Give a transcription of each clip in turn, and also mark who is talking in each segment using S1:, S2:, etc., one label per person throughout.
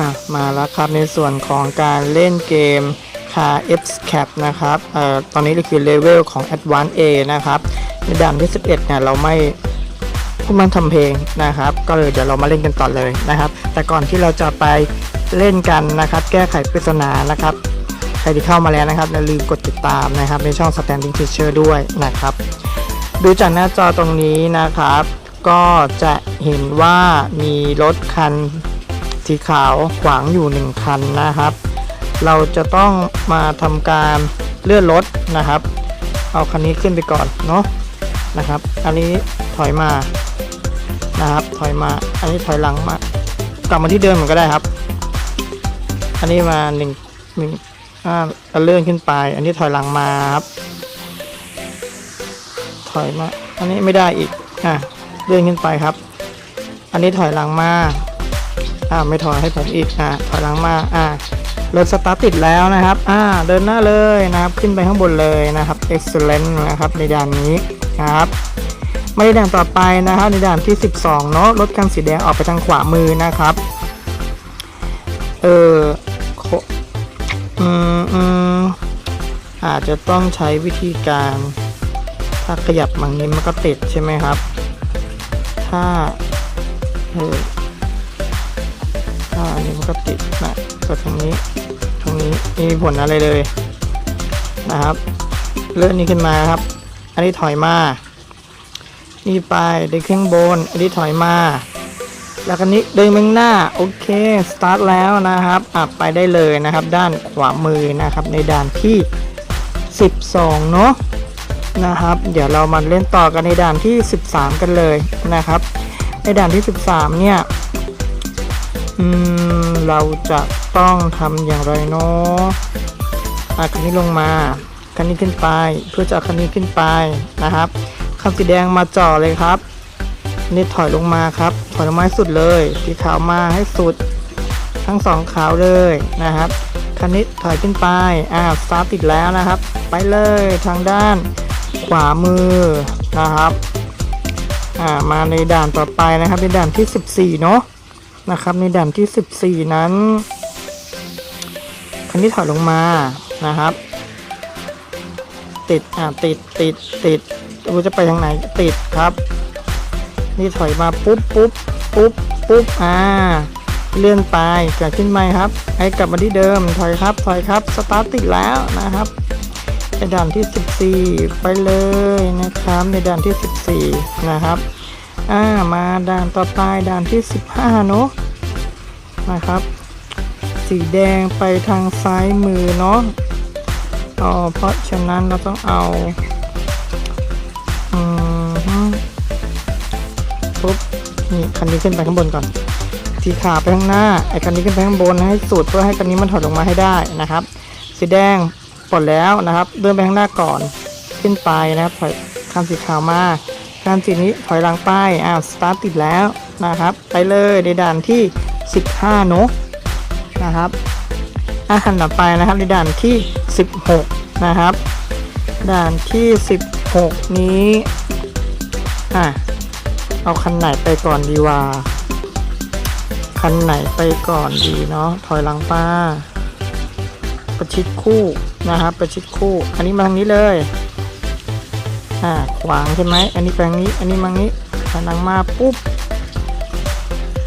S1: อะมาแล้วครับในส่วนของการเล่นเกม Car F Cap นะครับเอ่อตอนนี้เราคือเลเวลของ Advanced A นะครับในด่านที่ 11เนี่ยเราไม่พูดมันทำเพลงนะครับ ก็เลยเดี๋ยวเรามาเล่นกันต่อเลยนะครับ แต่ก่อนที่เราจะไปเล่นกันนะครับ แก้ไขปริศนานะครับใครที่เข้ามาแล้วนะครับอย่าลืมกดติดตามนะครับ ในช่อง Standing Teacher ด้วยนะครับ ดูจากหน้าจอตรงนี้นะครับ ก็จะเห็นว่ามีรถคัน สีขาวขวางอยู่หนึ่งคันนะครับ เราจะต้องมาทำการเลื่อนรถนะครับ เอาคันนี้ขึ้นไปก่อนเนาะนะครับ อันนี้ถอยมานะครับ ถอยมา อันนี้ถอยหลังมากลับมาที่เดิมเหมือนก็ได้ครับ อันนี้มาหนึ่งหนึ่งอ่าเลื่อนขึ้นไป อันนี้ถอยหลังมาครับ ถอยมา อันนี้ไม่ได้อีกอะเลื่อนขึ้นไปครับ อันนี้ถอยหลังมา อ่าไม่ถอยให้ผมอีกอ่าถอยหลังมาอ่ารถสตาร์ทติดแล้วนะครับอ่าเดินหน้าเลยนะครับขึ้นไปข้างบนเลยนะครับ excellent นะครับในด่านนี้นะครับไม่ได้ด่านต่อไปนะครับในด่านที่ 12 เนาะรถคันสีแดงออกไปทางขวามือนะครับเอออืมอืมอาจจะต้องใช้วิธีการ ถ้าขยับบางนี้มันก็ติดใช่ไหมครับ ถ้าเออ ถ้าอันนี้มันก็ติดนะก็ตรงนี้ ตรงนี้ไม่มีผลอะไรเลยนะครับ เลื่อนนี้ขึ้นมาครับ อันนี้ถอยมา นี่ไปเดินข้างบน อันนี้ถอยมา แล้วกันนี้เดินไปข้างหน้า โอเค สตาร์ทแล้วนะครับอะไปได้เลยนะครับ ด้านขวามือนะครับ ในด่านที่ 12 เนาะนะครับ เดี๋ยวเรามาเล่นต่อกันในด่านที่ 13 กันเลยนะครับ ในด่านที่ 13 เนี่ย อืม เราจะต้องทำอย่างไรเนาะอะคันนี้ลงมาคันนี้ขึ้นไปเพื่อจะเอาคันนี้ขึ้นไปนะครับคันสีแดงมาจ่อเลยครับนี่ถอยลงมาครับ ถอยลงมาให้สุดเลยสีขาวมาให้สุด ทั้งสองขาวเลยนะครับคันนี้ถอยขึ้นไปอ่าสตาร์ติดแล้วนะครับ ไปเลยทางด้านขวามือนะครับอ่ามาในด่านต่อไปนะครับในด่านที่ 14 เนาะ นะครับ ในด่านที่ 14 นั้น คันนี้ถอยลงมานะครับ ติดอ่าติดติดติดรู้จะไปทางไหนติดครับ นี่ถอยมาปุ๊บปุ๊บปุ๊บปุ๊บอ่าเลื่อนไปกลับขึ้นไปครับ ให้กลับมาที่เดิมถอยครับถอยครับสตาร์ทติดแล้วนะครับในด่านที่ 14 ไปเลยนะครับในด่านที่ 14 นะครับ อ่ามาด่านต่อไปด่านที่ 15 เนอะนะครับ สีแดงไปทางซ้ายมือเนาะอ๋อเพราะฉะนั้นเราต้องเอาอืมปุ๊บนี่คันนี้ขึ้นไปข้างบนก่อนสีขาวไปข้างหน้าไอ้คันนี้ขึ้นไปข้างบนให้สุดเพื่อให้คันนี้มันถอดลงมาให้ได้นะครับ สีแดงปลดแล้วนะครับ เดินไปข้างหน้าก่อนขึ้นไปนะครับถอยคันสีขาวมา คันสีนี้ถอยหลังไปอ้าวสตาร์ทติดแล้วนะครับ ไปเลยในด่านที่ 15เนอะนะครับอาคันต่อไปนะครับในด่านที่ 16 นะครับ ด่านที่ 16 นี้อะเอาคันไหนไปก่อนดีวะคันไหนไปก่อนดีเนาะถอยหลังป้า ประชิดคู่นะครับประชิดคู่ อันนี้มาทางนี้เลย อ่าขวางใช่ไหมอันนี้แปลงนี้ อันนี้มางี้ถอยหลังมาปุ๊บ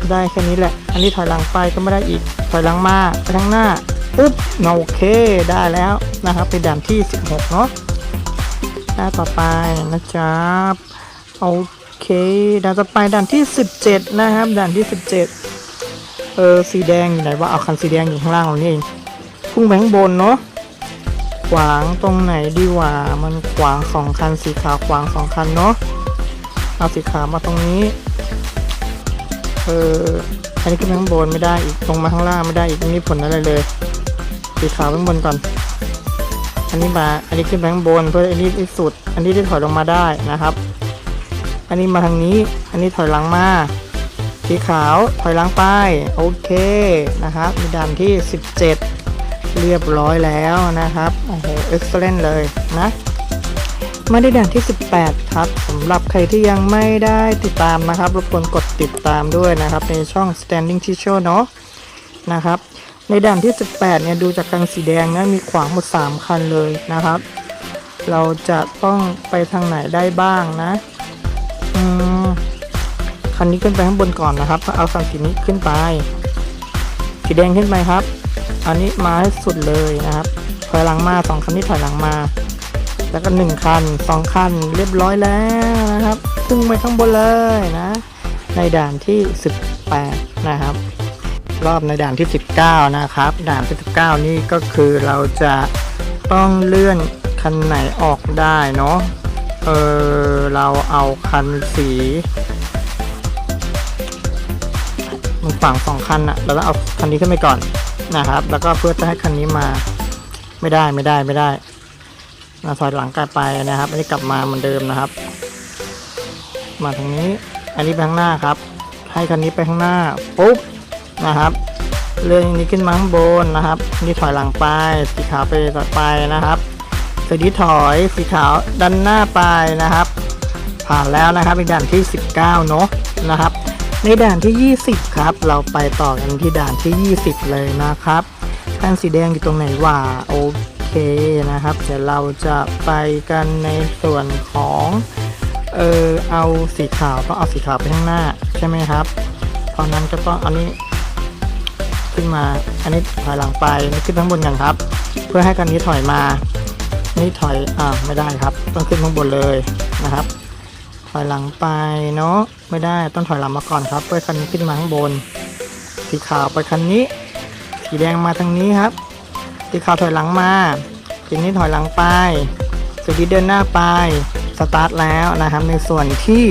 S1: ได้แค่นี้แหละ อันนี้ถอยหลังไปก็ไม่ได้อีก ถอยหลังมาไปทางหน้าปุ๊บโอเคได้แล้วนะครับ เป็นด่านที่ 16 เนาะหน้าต่อไปนะจ๊ะโอเคด่านต่อไปด่านที่ 17 นะครับด่านที่ 17 เออสีแดงอยู่ไหนวะเอาคันสีแดงอยู่ข้างล่างของนี่เองพุ่งไปข้างบนเนาะ ขวางตรงไหนดีวะมันขวางสองคันสีขาวขวางสองคันเนาะเอาสีขาวมาตรงนี้เอออันนี้ขึ้นข้างบนไม่ได้อีกลงมาข้างล่างไม่ได้อีกไม่มีผลอะไรเลยสีขาวข้างบนก่อน อันนี้มาอันนี้ขึ้นข้างบนเพื่ออันนี้ที่สุด อันนี้ที่ถอยลงมาได้นะครับ อันนี้มาทางนี้ อันนี้ถอยหลังมาสีขาวถอยหลังไปโอเคนะครับมีด่านที่ 17 เรียบร้อยแล้วนะครับ โอ้โหเอ็กซ์เลนเลยนะ มาได้ด่านที่ 18 ครับสำหรับใครที่ยังไม่ได้ติดตามนะครับรบกวนกดติดตามด้วยนะครับ ในช่อง Standing Teacher เนาะนะครับ ในด่านที่ 18 เนี่ยดูจากคันสีแดงนะมีขวางหมด 3 คันเลยนะครับ เราจะต้องไปทางไหนได้บ้างนะอืมคันนี้ขึ้นไปข้างบนก่อนนะครับ เอาคันสีนี้ขึ้นไปสีแดงขึ้นไปครับ อันนี้มาให้สุดเลยนะครับ ถอยหลังมาสองคันนี้ถอยหลังมา แล้วก็หนึ่งคันสองคันเรียบร้อยแล้วนะครับพุ่งไปข้างบนเลยนะ ในด่านที่ 18 นะครับ รอบในด่านที่ 19 นะครับ ด่านที่ 19 นี่ก็คือเราจะต้องเลื่อนคันไหนออกได้เนาะ เออเราเอาคันสีมันฝั่งสองคันอะเราต้องเอาคันนี้ขึ้นไปก่อน นะครับ แล้วก็เพื่อจะให้คันนี้มาไม่ได้ไม่ได้ไม่ได้มาถอยหลังกลับไปนะครับอันนี้กลับมาเหมือนเดิมนะครับ มาทางนี้ อันนี้ไปข้างหน้าครับ ให้คันนี้ไปข้างหน้าปุ๊บนะครับเลื่อนอันนี้ขึ้นมาข้างบนนะครับ นี่ถอยหลังไป สีขาวไปต่อไปนะครับสีนี้ถอยสีขาวดันหน้าไปนะครับ ผ่านแล้วนะครับเป็นด่านที่ 19เนอะนะครับ ในด่านที่ 20 ครับ เราไปต่อกันที่ด่านที่ 20 เลยนะครับคันสีแดงอยู่ตรงไหนวะโอเคนะครับ เดี๋ยวเราจะไปกันในส่วนของเออเอาสีขาวต้องเอาสีขาวไปข้างหน้าใช่ไหมครับเพราะนั้นก็ต้องอันนี้ขึ้นมาอันนี้ถอยหลังไปนี่ขึ้นข้างบนกันครับ เพื่อให้กันนี้ถอยมานี่ถอยอ่าไม่ได้ครับ ต้องขึ้นข้างบนเลยนะครับ ถอยหลังไปเนาะไม่ได้ต้องถอยหลังมาก่อนครับเพื่อคันนี้ขึ้นมาข้างบน สีขาวไปคันนี้ สีแดงมาทางนี้ครับ สีขาวถอยหลังมาสีนี้ถอยหลังไปสีนี้เดินหน้าไปสตาร์ทแล้วนะครับในส่วนที่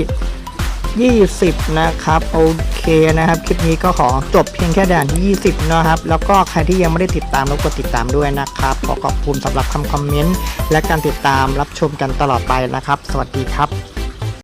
S1: 20 นะครับโอเคนะครับคลิปนี้ก็ขอจบเพียงแค่ด่านที่ 20 นะครับ แล้วก็ใครที่ยังไม่ได้ติดตามรบกดติดตามด้วยนะครับ ขอขอบคุณสำหรับคำคอมเมนต์และการติดตามรับชมกันตลอดไปนะครับ สวัสดีครับ